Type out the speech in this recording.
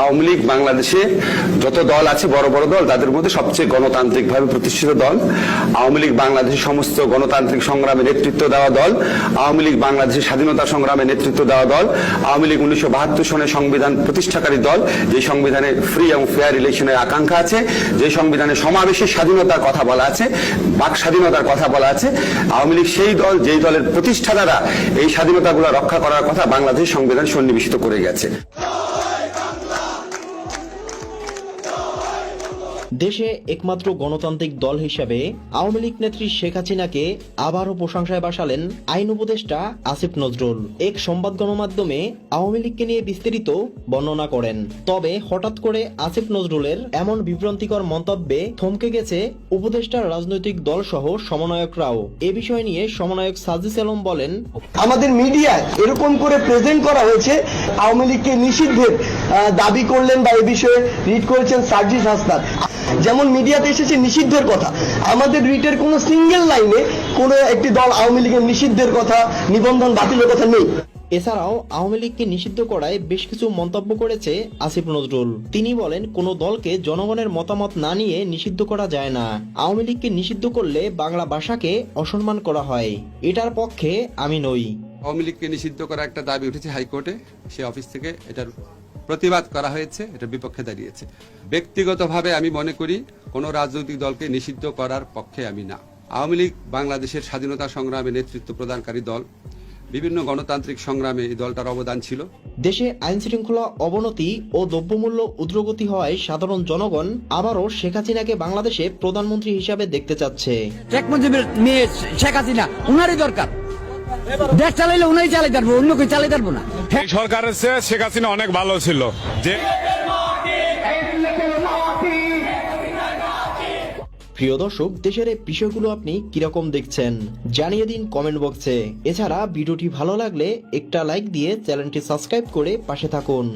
আওয়ামী লীগ বাংলাদেশে যত দল আছে, বড় বড় দল, তাদের মধ্যে সবচেয়ে গণতান্ত্রিকভাবে প্রতিষ্ঠিত দল। আওয়ামী লীগ বাংলাদেশের সমস্ত গণতান্ত্রিক সংগ্রামে নেতৃত্ব দেওয়া দল। আওয়ামী লীগ বাংলাদেশের স্বাধীনতা সংগ্রামে নেতৃত্ব দেওয়া দল। আওয়ামী লীগ উনিশশো বাহাত্তর সনের সংবিধান প্রতিষ্ঠাকারী দল। যে সংবিধানে ফ্রি এবং ফেয়ার ইলেকশনের আকাঙ্ক্ষা আছে, যে সংবিধানে সমাবেশের স্বাধীনতার কথা বলা আছে, বাক স্বাধীনতার কথা বলা আছে, আওয়ামী লীগ সেই দল, যেই দলের প্রতিষ্ঠাতারা এই স্বাধীনতাগুলো রক্ষা করার কথা বাংলাদেশ সংবিধান সন্নিবেশিত করে গেছে। দেশে একমাত্র গণতান্ত্রিক দল হিসাবে আওয়ামী লীগ নেত্রী শেখ হাসিনাকে আবারও প্রশংসায় বাসালেন আইন উপদেষ্টা আসিফ নজরুল। এক সংবাদ গণমাধ্যমে আওয়ামী লীগকে নিয়ে বিস্তারিত বর্ণনা করেন। তবে হঠাৎ করে আসিফ নজরুলের এমন বিভ্রান্তিকর মন্তব্যে থমকে গেছে উপদেষ্টার রাজনৈতিক দল সহ সমন্বয়করাও। এ বিষয় নিয়ে সমন্বয়ক সাজিস আলম বলেন, আমাদের মিডিয়ায় এরকম করে প্রেজেন্ট করা হয়েছে, আওয়ামী লীগকে নিষিদ্ধের দাবি করলেন বা এ বিষয়ে রিট করেছেন সার্জিস হাসনাত। যেমন মিডিয়াতে এসেছে নিষিদ্ধের কথা আমাদের রিটের কোনো সিঙ্গেল লাইনে কোনো একটি দল আওয়ামী লীগের নিষিদ্ধের কথা নিবন্ধন বাতিলের কথা নেই। এছাড়াও আওয়ামী লীগকে নিষিদ্ধ করায় বেশ কিছু মন্তব্য করেছে আসিফ নজরুল। তিনি বলেন কোন দলকে জনগণের মতামত না নিয়ে নিষিদ্ধ করা যায় না। আওয়ামী লীগকে নিষিদ্ধ করলে বাংলা ভাষাকে অসম্মান করা হয়। এটার পক্ষে আমি নই। আওয়ামী লীগকে নিষিদ্ধ করা একটা দাবি উঠেছে হাইকোর্টে সে অফিস থেকে এটার প্রতিবাদ করা হয়েছে এটার বিপক্ষে দাঁড়িয়েছে। ব্যক্তিগতভাবে আমি মনে করি কোনো রাজনৈতিক দলকে নিষিদ্ধ করার পক্ষে আমি না। আওয়ামী লীগ বাংলাদেশের স্বাধীনতা সংগ্রামে নেতৃত্ব প্রদানকারী দল। বিভিন্ন গণতান্ত্রিক সংগ্রামে এই দলটার অবদান ছিল। দেশে আইন শৃঙ্খলা অবনতি ও দ্রব্যমূল্য উদ্রগতি হওয়ায় সাধারণ জনগণ আবারও শেখ হাসিনাকে বাংলাদেশে প্রধানমন্ত্রী হিসাবে দেখতে চাচ্ছে। শেখ মুজিবের মেয়ে শেখ হাসিনা উনারই দরকার। দেশ চালাইলে উনাই চালাই পারব অন্য কেউ চালাই পারব না। সরকারের চেয়ে শেখ হাসিনা অনেক ভালো ছিল। যে প্রিয় দর্শক, দেশের এই বিষয়গুলো আপনি কীরকম দেখছেন, জানিয়ে দিন কমেন্ট বক্সে এছাড়া ভিডিওটি ভালো লাগলে একটা লাইক দিয়ে চ্যানেলটি সাবস্ক্রাইব করে পাশে থাকুন।